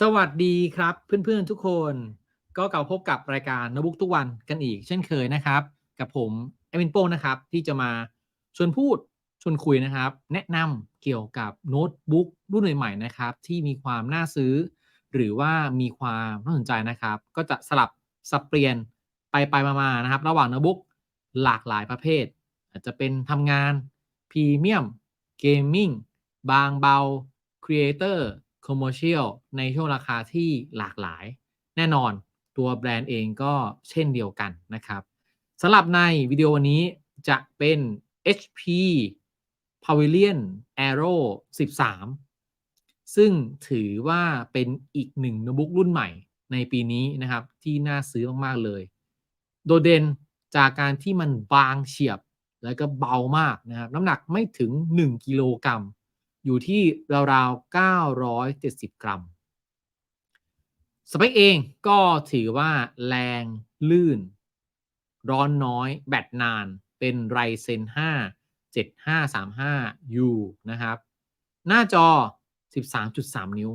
สวัสดีครับเพื่อนๆทุกคนก็กลับพบกับรายการโน้ตบุ๊กทุกวันกันอีก เช่นเคยนะครับ กับผมแอมินโป้งนะครับ ที่จะมาชวนพูดชวนคุยนะครับ แนะนำเกี่ยวกับโน้ตบุ๊กรุ่นใหม่ๆนะครับ ที่มีความน่าซื้อ หรือว่ามีความน่าสนใจนะครับ ก็จะสลับสับเปลี่ยนไปไปมาๆนะครับ ระหว่างโน้ตบุ๊กหลากหลายประเภท อาจจะเป็นทำงานพรีเมียมเกมมิ่งบางเบาครีเอเตอร์ คอมเมอร์เชียลในช่วงราคาที่หลากหลาย แน่นอนตัวแบรนด์เองก็เช่นเดียวกันนะครับสำหรับในวิดีโอวันนี้จะเป็น HP Pavilion Aero 13 ซึ่งถือว่าเป็นอีกหนึ่งโน้ตบุ๊กรุ่นใหม่ในปีนี้นะครับ ที่น่าซื้อมาก ๆ เลย โดดเด่นจากการที่มันบางเฉียบแล้วก็เบามากนะครับ น้ำหนักไม่ถึง 1 กิโลกรัม อยู่ที่ราวๆ 970 กรัม สเปคเองก็ถือว่าแรงลื่น ร้อนน้อย แบตนาน เป็น Ryzen 5 7535U นะครับ หน้าจอ 13.3 นิ้ว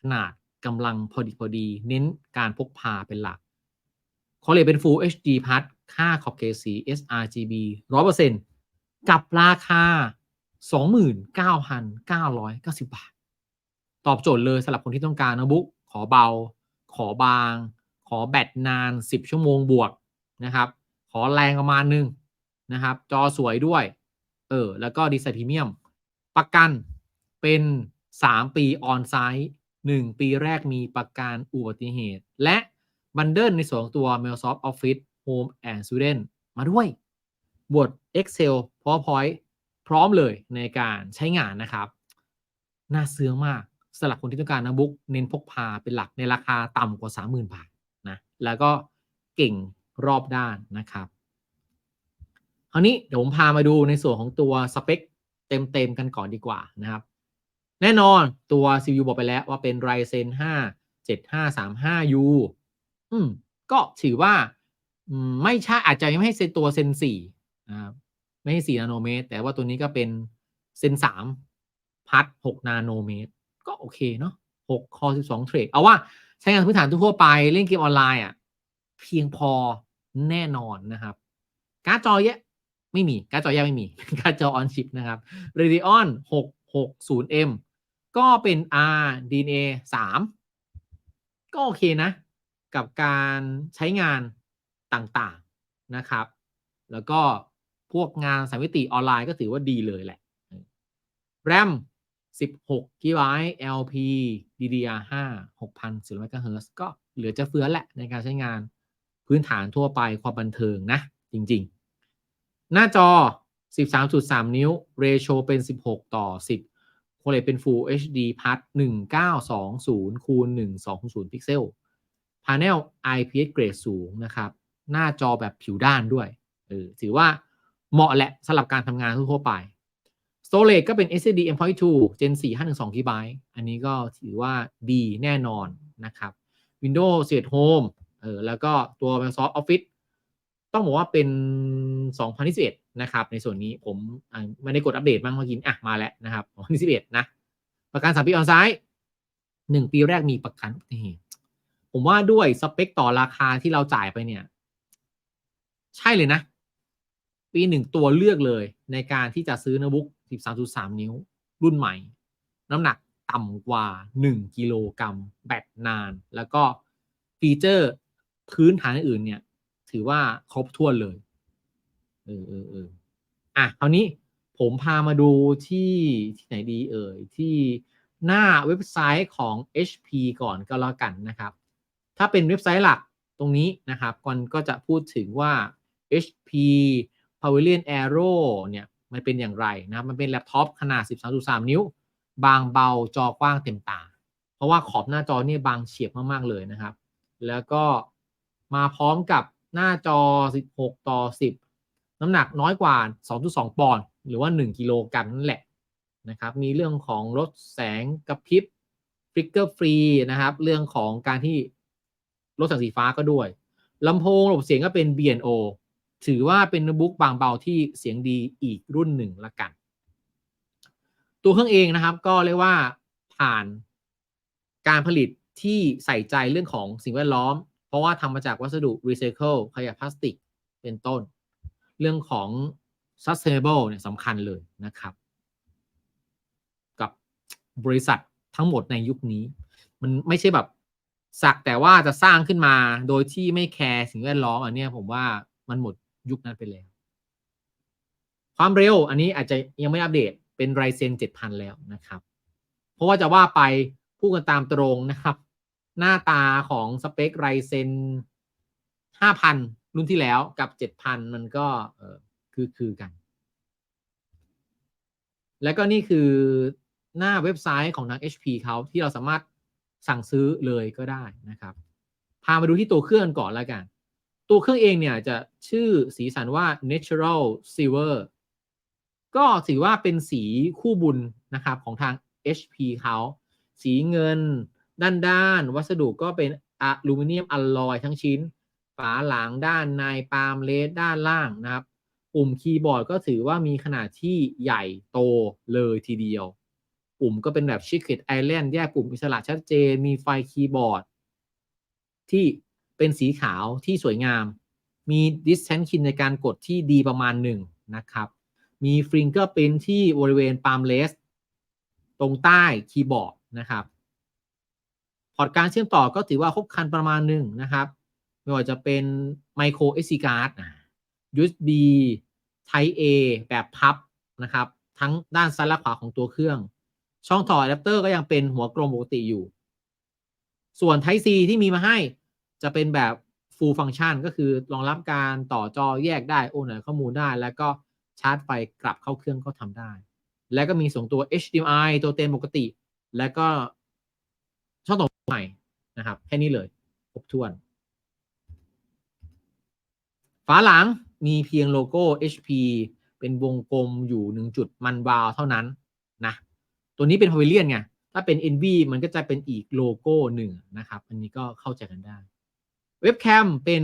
ขนาดกำลังพอดีพอดี เน้นการพกพาเป็นหลักคอเลเป็น Full HD Plus ค่าขอบเขตสี sRGB 100%กับราคา 29,990 บาท ตอบโจทย์เลยสำหรับคนที่ต้องการโน้ตบุ๊กขอเบา ขอบาง ขอแบตนาน 10 ชั่วโมงบวกนะครับ ขอแรงประมาณนึงนะครับ จอสวยด้วย เออ แล้วก็ดีไซน์พรีเมียม ประกันเป็น 3 ปีออนไซต์1 ปีแรกมีประกันอุบัติเหตุ และบันเดิลในส่วนของตัว Microsoft Office Home and Student มาด้วยบท Excel PowerPoint พร้อมเลยในการใช้งานนะครับ น่าซื้อมากสำหรับคนที่ต้องการโน้ตบุ๊กเน้นพกพาเป็นหลักในราคาต่ำกว่า 30,000 บาทนะแล้วก็เก่งรอบด้านนะครับคราวนี้เดี๋ยวผมพามาดูในส่วนของตัวสเปคเต็มๆกันก่อนดีกว่านะครับ แน่นอนตัว CPU บอกไปแล้วว่าเป็น Ryzen 5 7535U อืมก็ถือว่าไม่ใช่อาจจะยังไม่ให้เซนตัวเซน4นะครับ ไม่ใช่4นาโนเมตร แต่ว่าตัวนี้ก็เป็นเซน3พัด6นาโนเมตร ก็โอเคเนาะ6คอ12เทรดเอาว่าใช้งานพื้นฐานทั่วไปเล่นเกมออนไลน์อะเพียงพอแน่นอนนะครับ การ์ดจอแยกไม่มี การ์ดจอแยกไม่มี การ์ดจอออนชิปนะครับ Radeon 660M ก็เป็น RDNA 3 ก็โอเคนะ กับการใช้งานต่างๆนะครับ แล้วก็ พวกงานสามมิติออนไลน์ก็ถือว่าดีเลยแหละ RAM 16 GB LP DDR5 6,400 MHz ก็เหลือจะเฟื้อแหละในการใช้งานพื้นฐานทั่วไปความบันเทิงนะ จริง ๆ หน้าจอ 13.3 นิ้ว เรโชเป็น 16 ต่อ 10โคเลเป็น Full HD Plus 1920คูณ1200 พิกเซล Panel IPS เกรดสูงนะครับ หน้าจอแบบผิวด้านด้วยเออถือว่า เหมาะแหละสำหรับการทำงานทั่วไป Storage ก็เป็น SSD M.2 Gen 4 512 GB อันนี้ก็ถือว่าดีแน่นอนนะครับ Windows 11 Home เออแล้วก็ตัว Microsoft Office ต้องบอกว่าเป็น 2021 นะครับ ในส่วนนี้ผมไม่ได้กดอัปเดตบ้างเมื่อกี้อะ มาแล้วนะครับ2021 นะ ประกัน 3 ปีออนไซต์1ปีแรกมีประกันนี่ผมว่าด้วยสเปคต่อราคาที่เราจ่ายไปเนี่ย ใช่เลยนะ ปีหนึ่งตัวเลือกเลยในการที่จะซื้อโน้ตบุ๊ก 13.3 นิ้ว รุ่นใหม่ น้ำหนักต่ำกว่า 1 กิโลกรัมแบตนาน แล้วก็ฟีเจอร์พื้นฐานอื่นเนี่ย ถือว่าครบถ้วนเลย เออเออเอออะคราวนี้ผมพามาดูที่ที่ไหนดีเอ่ย ที่หน้าเว็บไซต์ของ HP ก่อนก็แล้วกันนะครับ ถ้าเป็นเว็บไซต์หลักตรงนี้นะครับก่อนก็จะพูดถึงว่า HP Pavilion Aero เนี่ยมันเป็นอย่างไรนะมันเป็นแล็ปท็อปขนาด 13.3 นิ้ว บางเบาจอกว้างเต็มตา เพราะว่าขอบหน้าจอเนี่ยบางเฉียบมาก ๆ เลยนะครับ แล้วก็มาพร้อมกับหน้าจอ 16 ต่อ 10 น้ำหนักน้อยกว่า 2.2 ปอนด์หรือว่า 1 กิโลกรัมนั่นแหละนะครับ มีเรื่องของลดแสงกระพริบฟลิกเกอร์ฟรีนะครับ เรื่องของการที่ลดแสงสีฟ้าก็ด้วยลำโพงระบบเสียงก็เป็น B&O ถือว่าเป็นโน้ตบุ๊กบางเบาที่เสียงดีอีกรุ่นหนึ่งละกัน ตัวเครื่องเองนะครับก็เรียกว่าผ่านการผลิตที่ใส่ใจเรื่องของสิ่งแวดล้อม เพราะว่าทำมาจากวัสดุรีไซเคิลขยะพลาสติกเป็นต้น เรื่องของ sustainable เนี่ยสำคัญเลยนะครับ กับบริษัททั้งหมดในยุคนี้ มันไม่ใช่แบบสักแต่ว่าจะสร้างขึ้นมาโดยที่ไม่แคร์สิ่งแวดล้อมอันนี้ผมว่ามันหมด ยุคนั้นไปแล้ว ความเร็วอันนี้อาจจะยังไม่อัปเดตเป็นไรเซน7,000แล้วนะครับ เพราะว่าจะว่าไปพูดกันตามตรงนะครับ หน้าตาของสเปคไรเซน5,000รุ่นที่แล้วกับ7,000มันก็เออคือคือกัน แล้วก็นี่คือหน้าเว็บไซต์ของทาง HP เขาที่เราสามารถสั่งซื้อเลยก็ได้นะครับ พามาดูที่ตัวเครื่องก่อนแล้วกัน ตัวเครื่องเองเนี่ยจะชื่อสีสันว่า natural silver ก็ถือว่าเป็นสีคู่บุญนะครับของทาง HP เขาสีเงิน ด้านด้าน วัสดุก็เป็นอะลูมิเนียมอลลอยทั้งชิ้น ฝาหลังด้านในปาล์มเลสด้านล่างนะครับปุ่มคีย์บอร์ดก็ถือว่ามีขนาดที่ใหญ่โตเลยทีเดียว ปุ่มก็เป็นแบบ Secret Island แยกปุ่มอิสระชัดเจน มีไฟคีย์บอร์ด ที่ เป็นสีขาวที่สวยงาม มี distance key ในการกดที่ดีประมาณหนึ่งนะครับ มี fingerprint ที่บริเวณ palm rest ตรงใต้คีย์บอร์ดนะครับพอร์ตการเชื่อมต่อก็ถือว่าครบครันประมาณหนึ่งนะครับ ไม่ว่าจะเป็น micro SD card อ่า USB Type A แบบพับนะครับ ทั้งด้านซ้ายและขวาของตัวเครื่อง ช่องต่ออะแดปเตอร์ก็ยังเป็นหัวกลมปกติอยู่ ส่วน Type C ที่มีมาให้ จะเป็นแบบ full function ก็คือรองรับการต่อจอแยกได้โอนไหนข้อมูลได้ แล้วก็ชาร์จไฟกลับเข้าเครื่องก็ทำได้ แล้วก็มีส่งตัว HDMI ตัวเต็มปกติ แล้วก็ช่องต่อใหม่นะครับ แค่นี้เลยครบถ้วน ฝาหลังมีเพียงโลโก้ HP เป็นวงกลมอยู่หนึ่งจุดมันวาวเท่านั้นนะตัวนี้เป็นพาวิเลียนไง ถ้าเป็น NV มันก็จะเป็นอีกโลโก้หนึ่งนะครับ อันนี้ก็เข้าใจกันได้ เว็บแคมเป็น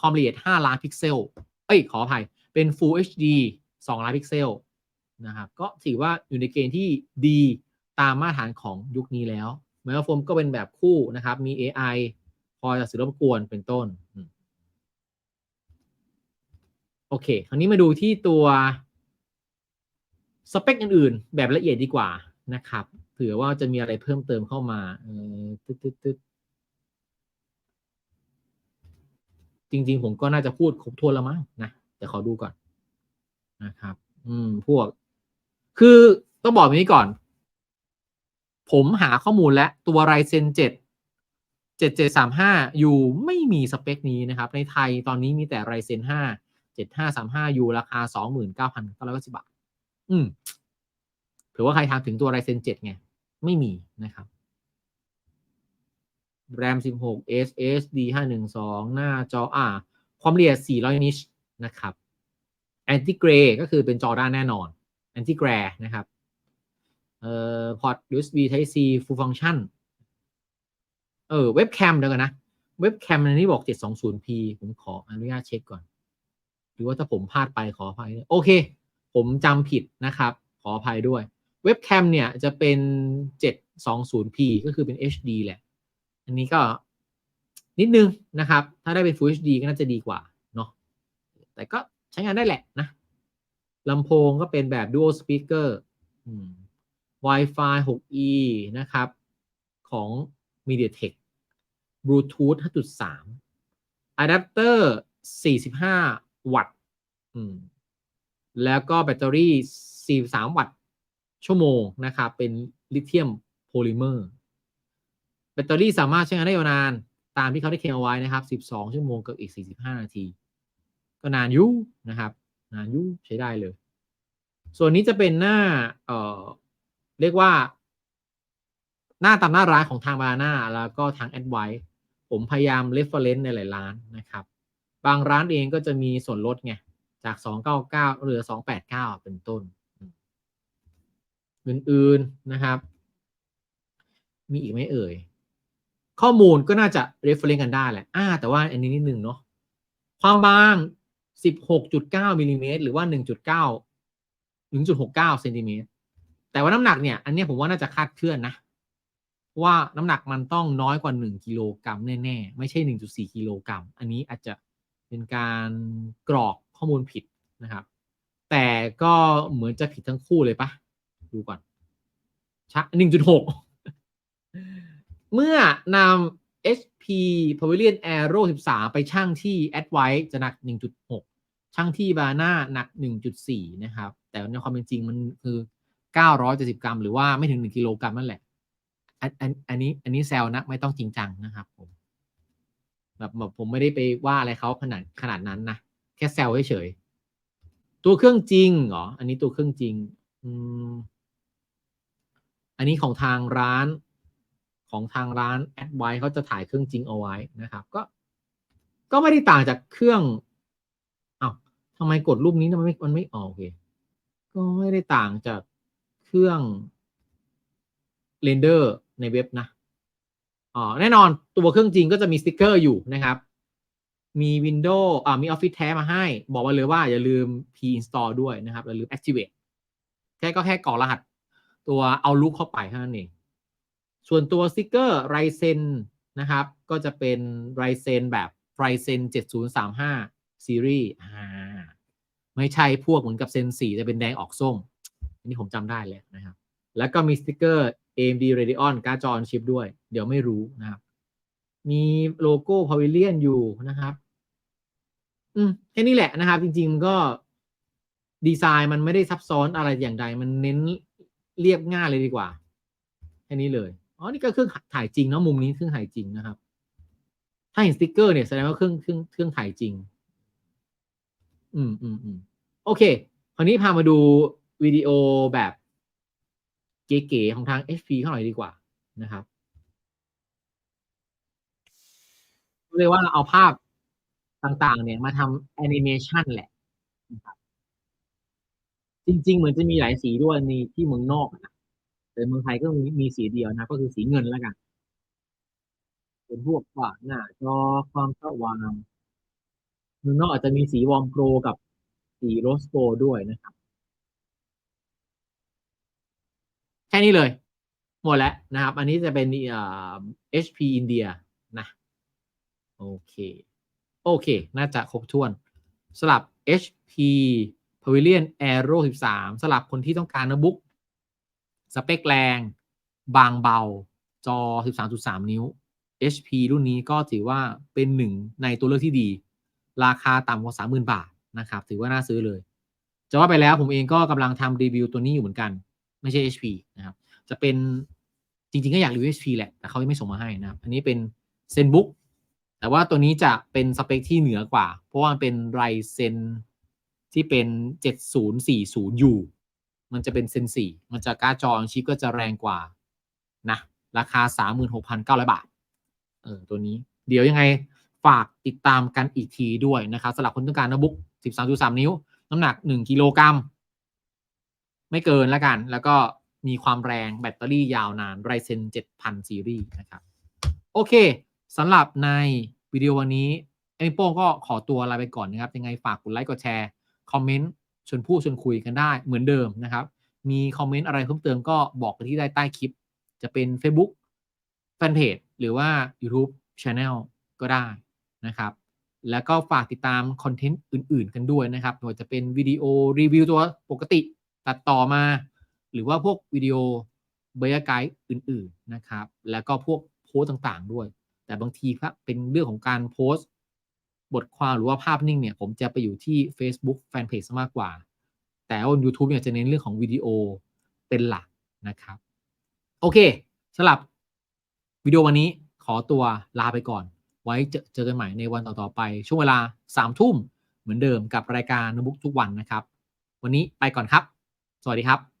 ความละเอียด 5 ล้านพิกเซล เอ้ย ขออภัย เป็น Full HD 2 ล้านพิกเซลนะครับ ก็ถือว่าอยู่ในเกณฑ์ที่ดีตามมาตรฐานของยุคนี้แล้วไมโครโฟนก็เป็นแบบคู่นะครับ มี AI คอยจะสื่อรบกวนเป็นต้น โอเค คราวนี้มาดูที่ตัวสเปคอื่นๆ แบบละเอียดดีกว่านะครับ เผื่อว่าจะมีอะไรเพิ่มเติมเข้ามา เออตึ๊ดตึ๊ดตึ๊ด จริง ๆ ผมก็น่าจะพูดครบถ้วนแล้วมั้งนะแต่ขอดูก่อนนะครับ อืม พวก คือต้องบอกแบบนี้ก่อน ผมหาข้อมูลและตัว Ryzen 7 7735อยู่ไม่มีสเปคนี้นะครับ ในไทยตอนนี้มีแต่ Ryzen 5 7535อยู่ราคา29,990บบาท อืมถือว่าใครทำถึงตัว Ryzen 7ไง ไม่มีนะครับ RAM 16 SSD 512 หน้าจออ่าความละเอียด 400 นิชนะครับ Anti Gray ก็คือเป็นจอด้านแน่นอน Anti Glare นะครับเอ่อพอร์ต USB Type C Full Function เออเว็บแคมเดี๋ยวกันนะ เว็บแคมในนี้บอก 720p ผมขออนุญาตเช็คก่อน หรือว่าถ้าผมพลาดไปขออภัยด้วยโอเค ผมจำผิดนะครับ ขออภัยด้วย เว็บแคมเนี่ยจะเป็น 720p ก็คือเป็น HD แหละ อันนี้ก็นิดนึงนะครับ ถ้าได้เป็น Full HD ก็น่าจะดีกว่าเนาะแต่ก็ใช้งานได้แหละนะลำโพงก็เป็นแบบ Dual Speaker Wi-Fi 6E นะครับ ของ MediaTek Bluetooth 5.3อะแดปเตอร์ 45 วัตต์แล้วก็แบตเตอรี่ 43 วัตต์ ชั่วโมงนะครับ เป็นลิเธียมโพลิเมอร์ ตเตอรี่สามารถใช้งานได้ยาวนาน ตามที่เขาได้เคลมเอาไว้นะครับ 12 ชั่วโมงกับอีก 45 นาที ก็นานยุนะครับ นานยุใช้ได้เลย ส่วนนี้จะเป็นหน้า เอ่อ เรียกว่า หน้าตามหน้าร้านของทางบานาแล้วก็ทางแอดไวผมพยายามเรฟเฟอรนซ์ในหลายร้านนะครับ บางร้านเองก็จะมีส่วนลดไง จาก 299เหลือ 289 เป็นต้น อื่นๆนะครับ มีอีกไหมเอ่ย ข้อมูลก็น่าจะ reference กันได้แหละอ่าแต่ว่าอันนี้นิดหนึ่งเนาะความบาง 16.9มิลลิเมตรหรือว่า 1.9 1.69เซนติเมตรแต่ว่าน้ำหนักเนี่ย อันนี้ผมว่าน่าจะคาดเคลื่อนนะว่าน้ำหนักมันต้องน้อยกว่า 1กิโลกรัมแน่ๆ ไม่ใช่ 1.4กิโลกรัม อันนี้อาจจะเป็นการกรอกข้อมูลผิดนะครับ แต่ก็เหมือนจะผิดทั้งคู่เลยปะดูก่อนชัก1.6 เมื่อนำ HP Pavilion Aero 13 ไปช่างที่ Advice จะหนัก 1.6 ช่างที่บาน่าหนัก 1.4 นะครับ แต่ในความเป็นจริงมันคือ 970 กรัม หรือว่าไม่ถึง 1 กิโลกรัมนั่นแหละ อันอันอันนี้อันนี้แซวนะ ไม่ต้องจริงจังนะครับผมแบบแบบผมไม่ได้ไปว่าอะไรเขาขนาดขนาดนั้นนะ แค่แซวเฉยๆตัวเครื่องจริงเหรอ อันนี้ตัวเครื่องจริง อืมอันนี้ของทางร้าน ของทางร้านแอดไวเขาจะถ่ายเครื่องจริงเอาไว้นะครับ ก็ ก็ไม่ได้ต่างจากเครื่องอา้าวทำไมกดรูปนี้มันไม่มันไม่ออกเคก็ไม่ได้ต่างจากเครื่องเรนเดอร์ในเว็บนะอ๋อแน่นอนตัวเครื่องจริงก็จะมีสติกเกอร์อยู่นะครับ มี Windows อ่ามี Office แท้มาให้ บอกไว้เลยว่าอย่าลืม p-install ด้วยนะครับอย่าลืม activate แค่ก็แค่กรอกรหัสตัวเอาลุกเข้าไปเท่านั้นเอง ส่วนตัวสติกเกอร์ไรเซนนะครับ ก็จะเป็นไรเซนแบบไรเซน7035 ซีรีส์อ่าไม่ใช่พวกเหมือนกับเซน4จะเป็นแดงออกส้ม อันนี้ผมจำได้เลยนะครับ แล้วก็มีสติกเกอร์ AMD Radeon การ์ดจอชิปด้วย เดี๋ยวไม่รู้นะครับ มีโลโก้ Pavilion อยู่นะครับ อืมแค่นี้แหละนะครับ จริงๆมันก็ดีไซน์มันไม่ได้ซับซ้อนอะไรอย่างใด มันเน้นเรียบง่ายเลยดีกว่า แค่นี้เลย อ๋อนี่ก็เครื่องถ่ายจริงเนาะมุมนี้เครื่องถ่ายจริงนะครับ ถ้าเห็นสติกเกอร์เนี่ยแสดงว่าเครื่องเครื่องเครื่องถ่ายจริง อืมอืมอืมโอเค คราวนี้พามาดูวิดีโอแบบเก๋ๆของทาง HP เขาหน่อยดีกว่านะครับเรียกว่าเอาภาพต่างๆ เนี่ยมาทำแอนิเมชันแหละนะครับจริง ๆ เหมือนจะมีหลายสีด้วยในที่เมืองนอกนะ แต่เมืองไทยก็มีสีเดียวนะ ก็คือสีเงินแล้วกัน เป็นพวกว่าหน้าจอความสว่างเมืองนอกอาจจะมีสีวอมโกลกับสีโรสโกลด้วยนะครับ แค่นี้เลย หมดแล้วนะครับ อันนี้จะเป็นอ่า HP อินเดียนะ โอเค โอเค น่าจะครบถ้วน สลับ HP Pavilion Aero 13 สลับคนที่ต้องการโน้ตบุ๊ก สเปคแรง บางเบา จอ 13.3 นิ้ว HP รุ่นนี้ก็ถือว่าเป็นหนึ่งในตัวเลือกที่ดี ราคาต่ำกว่า 30,000 บาทนะครับ ถือว่าน่าซื้อเลย จะว่าไปแล้วผมเองก็กำลังทำรีวิวตัวนี้อยู่เหมือนกัน ไม่ใช่ HP นะครับ จะเป็นจริงๆ ก็อยากรีวิว HP แหละ แต่เขายังไม่ส่งมาให้นะครับ อันนี้เป็น ZenBook แต่ว่าตัวนี้จะเป็นสเปคที่เหนือกว่า เพราะว่ามันเป็นไรเซนที่เป็น 7040U มันจะเป็นเซน4มันจะการ์ดจอชิปก็จะแรงกว่านะราคา 36,900 บาทเออตัวนี้ เดี๋ยวยังไงฝากติดตามกันอีกทีด้วยนะครับสำหรับคนต้องการโน้ตบุ๊ก 13.3 นิ้ว น้ำหนัก 1 กิโลกรัม ไม่เกินแล้วกัน แล้วก็มีความแรงแบตเตอรี่ยาวนาน Ryzen 7000 ซีรีส์นะครับ โอเคสำหรับในวิดีโอวันนี้เอ็มโป้งก็ขอตัวลาไปก่อนนะครับ ยังไงฝากกดไลค์กดแชร์ คอมเมนต์ ชวนพูดชวนคุยกันได้เหมือนเดิมนะครับ มีคอมเมนต์อะไรเพิ่มเติมก็บอกกันที่ใต้ใต้คลิป จะเป็น Facebook แฟนเพจหรือว่า YouTube Channel ก็ได้นะครับ แล้วก็ฝากติดตามคอนเทนต์อื่น ๆ กันด้วยนะครับไม่ว่าจะเป็นวิดีโอรีวิวตัวปกติตัดต่อมา หรือว่าพวกวิดีโอเบรไกด์อื่น ๆ นะครับ แล้วก็พวกโพสต์ต่าง ๆ ด้วย แต่บางทีครับเป็นเรื่องของการโพสต์ บทความหรือว่าภาพนิ่งเนี่ย ผมจะไปอยู่ที่ Facebook Fanpage มากกว่า แต่บน YouTube เนี่ยจะเน้นเรื่องของวิดีโอเป็นหลักนะครับ โอเคสำหรับวิดีโอวันนี้ขอตัวลาไปก่อน ไว้เจอเจอกันใหม่ในวันต่อๆไป ช่วงเวลา3ามทุ่มเหมือนเดิมกับรายการนบุกทุกวันนะครับ วันนี้ไปก่อนครับ สวัสดีครับ